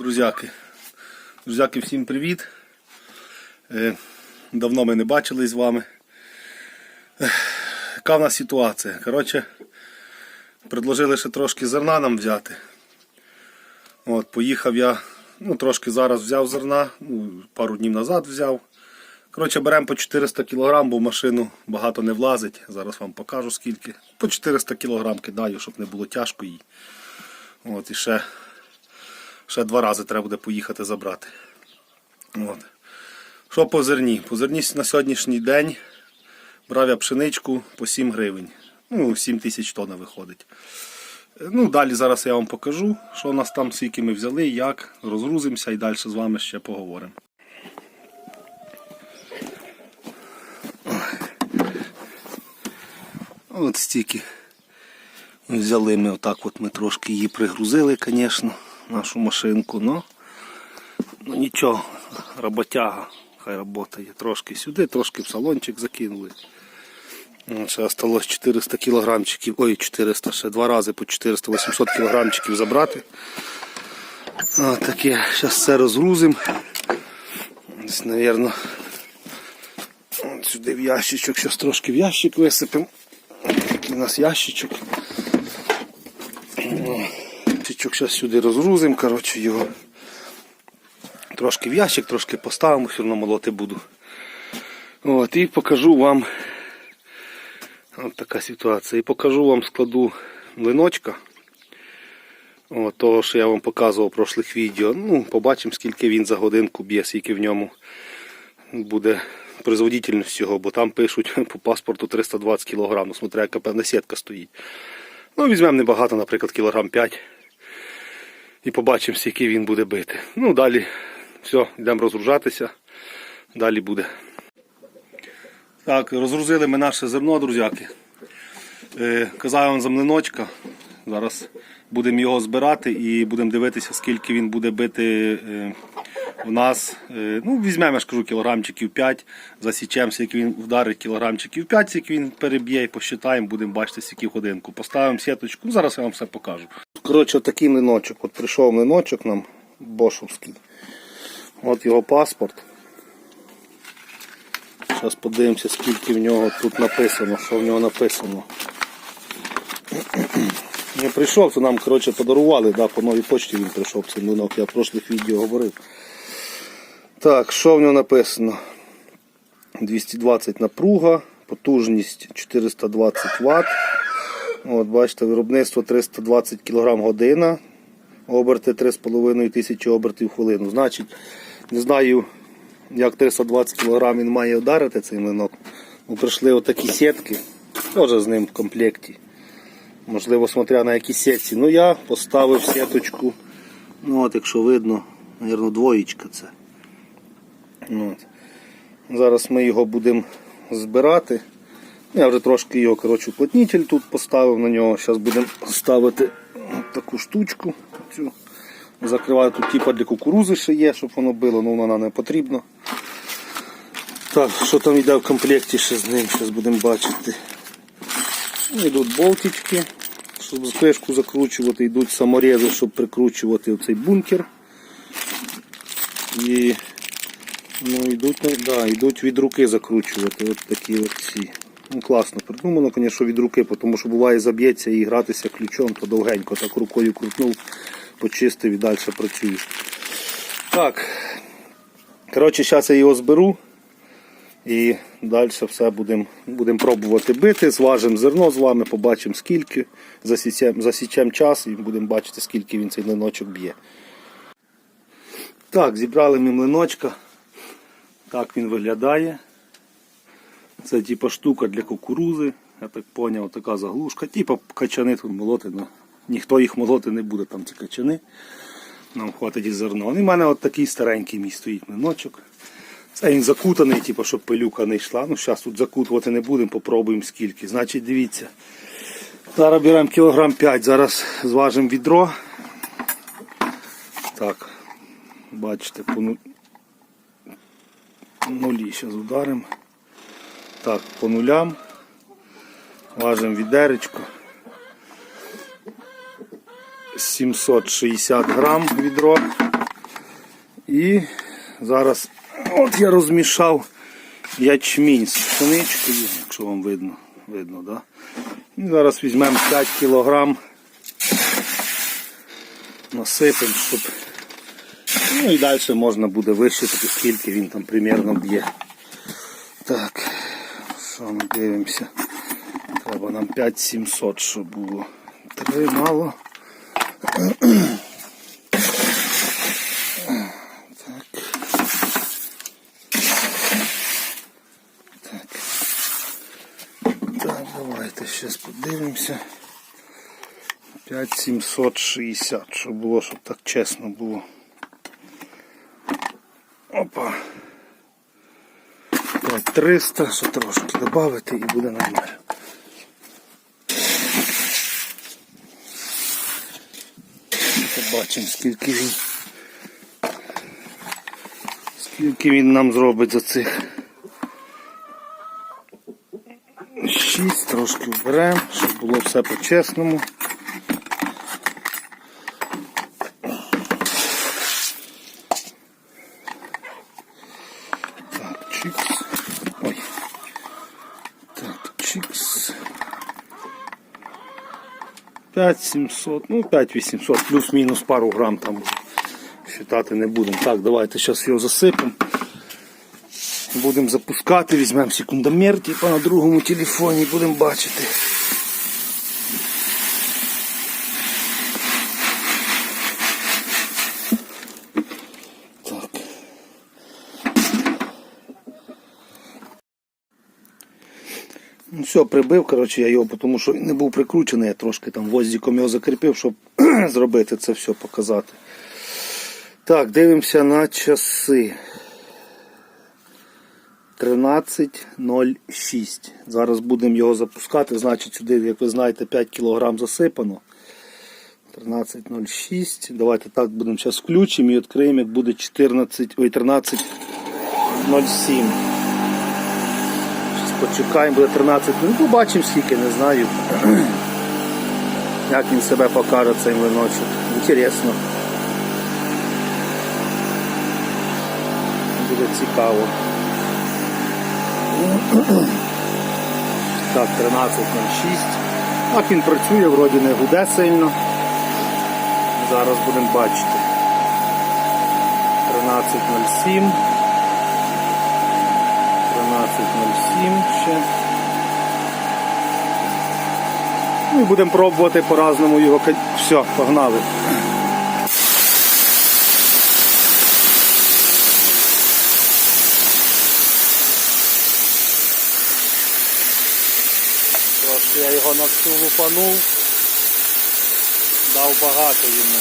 Друзяки. Друзяки, всім привіт. Е, Давно ми не бачились з вами. Яка в нас ситуація? Коротше, предложили ще трошки зерна нам взяти. От, поїхав я, ну трошки зараз взяв зерна, ну, пару днів назад взяв. Коротше, беремо по 400 кг, бо в машину багато не влазить. Зараз вам покажу скільки. По 400 кг кидаю, щоб не було тяжко їй. От, і ще, ще два рази треба буде поїхати забрати. От. Що по зерні? По зерні на сьогоднішній день брав я пшеничку по 7 гривень. Ну, 7 тисяч тонн виходить. Ну, далі зараз я вам покажу, що у нас там, скільки ми взяли, як, розгрузимося і далі з вами ще поговоримо. От стільки взяли ми отак от ми трошки її пригрузили, звісно, нашу машинку, но, ну нічого, роботяга, хай роботає трошки сюди, трошки в салончик закинули. От, Ще осталось 400 кілограмчиків, ой, 400, ще два рази по 400-800 кілограмчиків забрати. От таке, зараз все розгрузимо. Десь, мабуть, сюди в ящичок, зараз трошки в ящик висипемо. Такий у нас ящичок. Ящичок зараз сюди розгрузимо, коротше, його. Трошки в ящик, трошки поставимо, все одно молоти буду. От, і покажу вам от така ситуація. І покажу вам складу линочка. От, того, що я вам показував в прошлих відео. Ну, побачимо, скільки він за годинку б'є, скільки в ньому буде производительність його, бо там пишуть по паспорту 320 кг, ну, смотря яка певна сітка стоїть. Ну, візьмемо небагато, наприклад, кілограм 5 і побачимо, скільки він буде бити. Ну, далі все, йдемо розгружатися, далі буде. Так, розгрузили ми наше зерно, друзяки. Е, казав вам за млиночка. Зараз будемо його збирати і будемо дивитися, скільки він буде бити е, в нас. Е, ну, візьмемо, я ж кажу, кілограмчиків 5, засічемо, скільки він вдарить кілограмчиків 5, скільки він переб'є і посчитаємо, будемо бачити, скільки в годинку. Поставимо сіточку, ну, зараз я вам все покажу. Коротше, такий млиночок. От прийшов млиночок нам бошовський. От його паспорт. Зараз подивимося, скільки в нього тут написано, що в нього написано. Не прийшов, то нам коротше, подарували, да, по новій почті він прийшов цей млинок, я в прошлих відео говорив. Так, що в нього написано? 220 напруга, потужність 420 Вт. От, бачите, виробництво 320 кг година, оберти 3,5 тисячі обертів в хвилину. Значить, не знаю, як 320 кг він має ударити цей млинок. Ну, прийшли отакі сітки, теж з ним в комплекті. Можливо, смотря на які сетці. Ну я поставив сіточку. Ну от, якщо видно, мабуть, двоєчка це. От. Зараз ми його будемо збирати. Я вже трошки його коротше, уплотнитель тут поставив на нього. Зараз будемо ставити таку штучку. Цю. Закриваю тут типа для кукурузи ще є, щоб воно було, але вона не потрібна. Так, що там йде в комплекті ще з ним, зараз будемо бачити. Ну, Йдуть болтички, щоб спешку закручувати, йдуть саморези, щоб прикручувати оцей бункер. І ну, йдуть, ну, да, йдуть від руки закручувати. От такі от ці. Класно придумано, звісно, від руки, тому що буває заб'ється і гратися ключом, то довгенько так рукою крутнув, почистив і далі працює. Так. Коротше, зараз я його зберу. І далі все будемо будем пробувати бити, зважимо зерно з вами, побачимо скільки, засічемо засічем час і будемо бачити, скільки він цей млиночок б'є. Так, зібрали ми млиночка. Так він виглядає. Це типа штука для кукурузи. Я так зрозумів, така заглушка. Типа качани тут молоти, але ніхто їх молоти не буде, там ці качани. Нам хватить і зерно. І в мене от такий старенький мій стоїть млиночок. Це він закутаний, типу, щоб пилюка не йшла. Ну, зараз тут закутувати не будемо, попробуємо скільки. Значить, дивіться. Зараз беремо кілограм 5, зараз зважимо відро. Так, бачите, по ну- нулі зараз ударимо. Так, по нулям. Важимо відеречко. 760 грам відро. І зараз от я розмішав ячмінь з пшеничкою, якщо вам видно, видно, да? І зараз візьмемо 5 кілограм, насипемо, щоб. Ну і далі можна буде вищити, скільки він там примірно б'є. Так, що дивимося? Треба нам 5700, щоб було. Три мало. Так. Так, давайте зараз подивимося. 5760, щоб було, щоб так чесно було. Опа. 5300, ще трошки додати і буде нормально. Побачимо, скільки він. Скільки він нам зробить за цих. Шість, трошки вберемо, щоб було все по-чесному. Так, чикс. Ой. Так, чикс. 5700, ну 5800, плюс-мінус пару грам там считати не будемо. Так, давайте зараз його засипемо. Будемо запускати, візьмемо секундомер, типа на другому телефоні, будемо бачити. Все, прибив, коротше, я його, тому що не був прикручений, я трошки там воздіком його закріпив, щоб зробити це все, показати. Так, дивимося на часи. 13.06. Зараз будемо його запускати. Значить, сюди, як ви знаєте, 5 кг засипано. 13.06. Давайте так будемо зараз включимо і відкриємо, як буде 14, ой, 13.07. Почекаємо, буде 13. Ну, побачимо скільки, не знаю. Як він себе покаже цей виночок. Інтересно. Буде цікаво. Так, 13.06. Так він працює, вроді не гуде сильно. Зараз будемо бачити. 13.07. 13.07 ще. Ну будемо пробувати по-разному його. Все, погнали. Трошки я його на всю лупанув. Дав багато йому.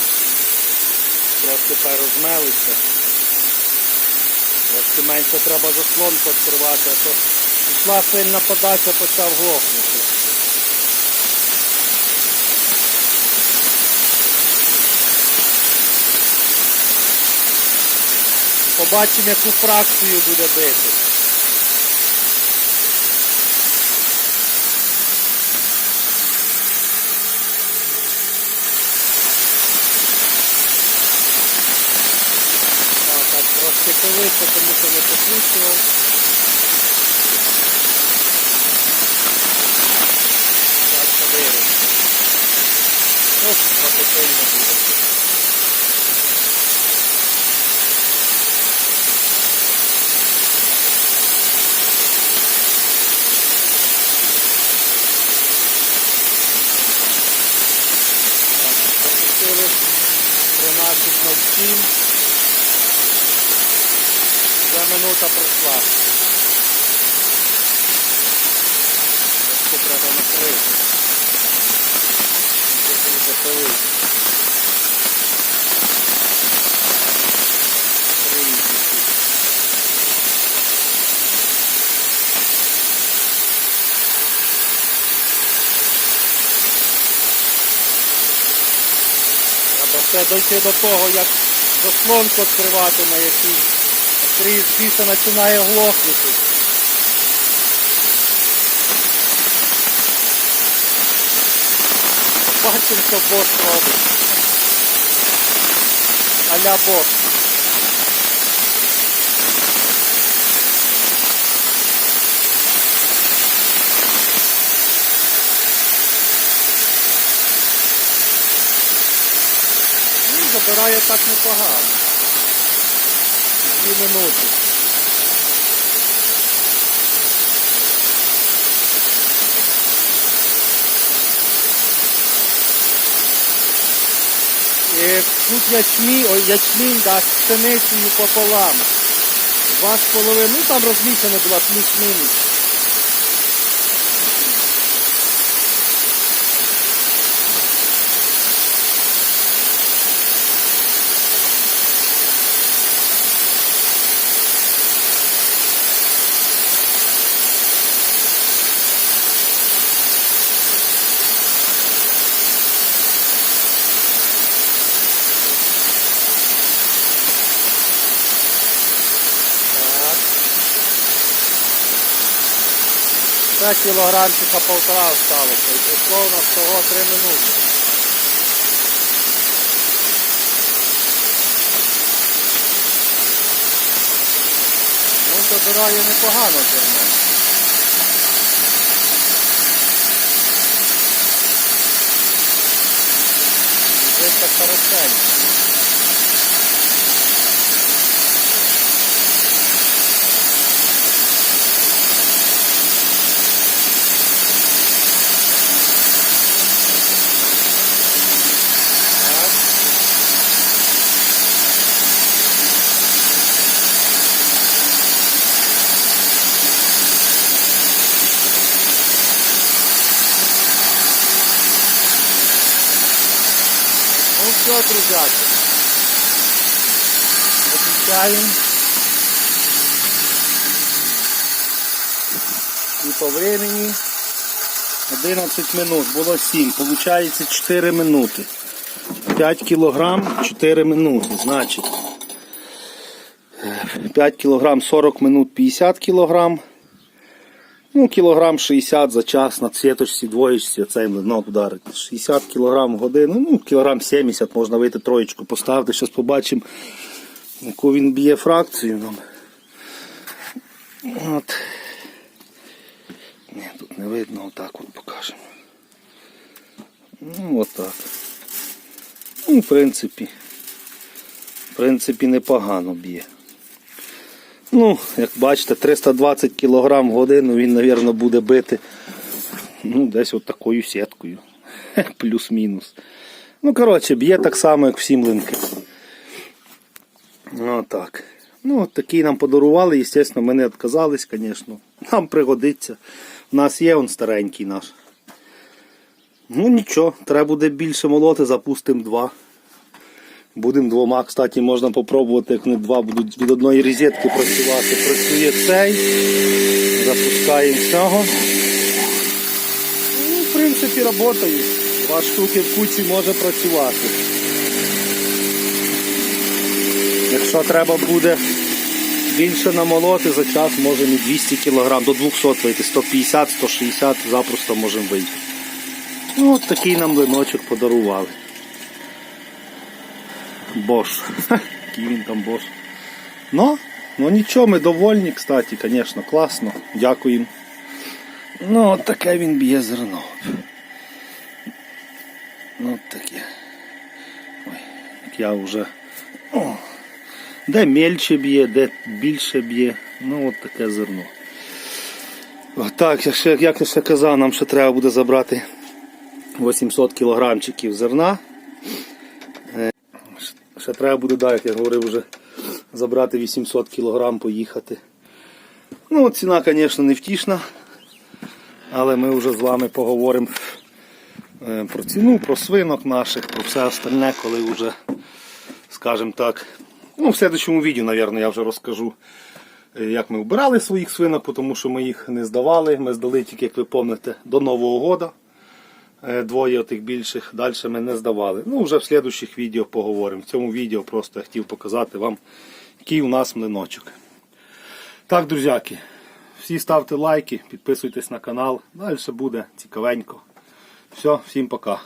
Трошки перезмелиться. Трошки менше треба заслонку відкривати, а то пішла сильна подача, почав глохнути. Побачимо, яку фракцію буде бити. Так, так, повище, тому що не підключував. Так, подивимось. Ось, не буде. Так, запустили 13.07. Минута пройшла. Треба накрити. Це дуже пилить. Треба все дойти до того, як заслонку на якій Крізь біса починає глохнути. Бачимо, що бос робить. Аля бос. Забирає так непогано. Дві минути. Е, Тут ячмінь, ячмінь да, з пшеницею пополам. Два з половиною, ну там розміщено була плюс-мінус. Це кілограмчика полтора осталося. І пішло у нас того 3 минути. Ну, забирає непогано зерно. Вже так хорошенько. Так. Все, друзяки. І по времени 11 минут. Було 7. Получається 4 минути. 5 кілограм 4 минути. Значить. 5 кілограм 40 минут 50 кілограм. Ну, кілограм 60 за час на цвіточці, двоєчці, цей млинок вдарить. 60 кілограм в годину, ну, кілограм 70 можна вийти троєчку поставити. Зараз побачимо, яку він б'є фракцію нам. От. Ні, тут не видно, отак от покажемо. Ну, отак. Ну, в принципі, в принципі, непогано б'є. Ну, як бачите, 320 кг в годину він, мабуть, буде бити ну, десь от такою сіткою. Плюс-мінус. Ну, коротше, б'є так само, як всі млинки. Отак. Ну, такий нам подарували, звісно, ми не відказались, звісно. Нам пригодиться. У нас є он старенький наш. Ну нічого, треба буде більше молоти, запустимо два. Будемо двома, кстати, можна попробувати, як вони два будуть від одної розетки працювати. Працює цей. Запускаємо цього. Ну, в принципі, працюють. Два штуки в куці може працювати. Якщо треба буде більше намолоти, за час можемо і 200 кг, до 200 вийти, 150-160 запросто можемо вийти. Ну, от такий нам линочок подарували. Бош. Який він там бош. Ну, ну нічого, ми довольні, кстати, звісно, класно. Дякуємо. Ну, от таке він б'є зерно. Ну, от таке. Ой, як я вже. О, де мельче б'є, де більше б'є. Ну, от таке зерно. Так, як я ще казав, нам ще треба буде забрати 800 кілограмчиків зерна. Ще треба буде, да, як я говорив, вже забрати 800 кг, поїхати. Ну, ціна, звісно, не втішна. Але ми вже з вами поговоримо е, про ціну, про свинок наших, про все остальне, коли вже, скажімо так, ну, в следующому відео, мабуть, я вже розкажу, е, як ми вбирали своїх свинок, тому що ми їх не здавали. Ми здали тільки, як ви пам'ятаєте, до Нового року. Е, Двоє тих більших, далі ми не здавали. Ну, вже в слідуючих відео поговоримо. В цьому відео просто я хотів показати вам, який у нас млиночок. Так, друзяки, всі ставте лайки, підписуйтесь на канал. Далі буде цікавенько. Все, всім пока.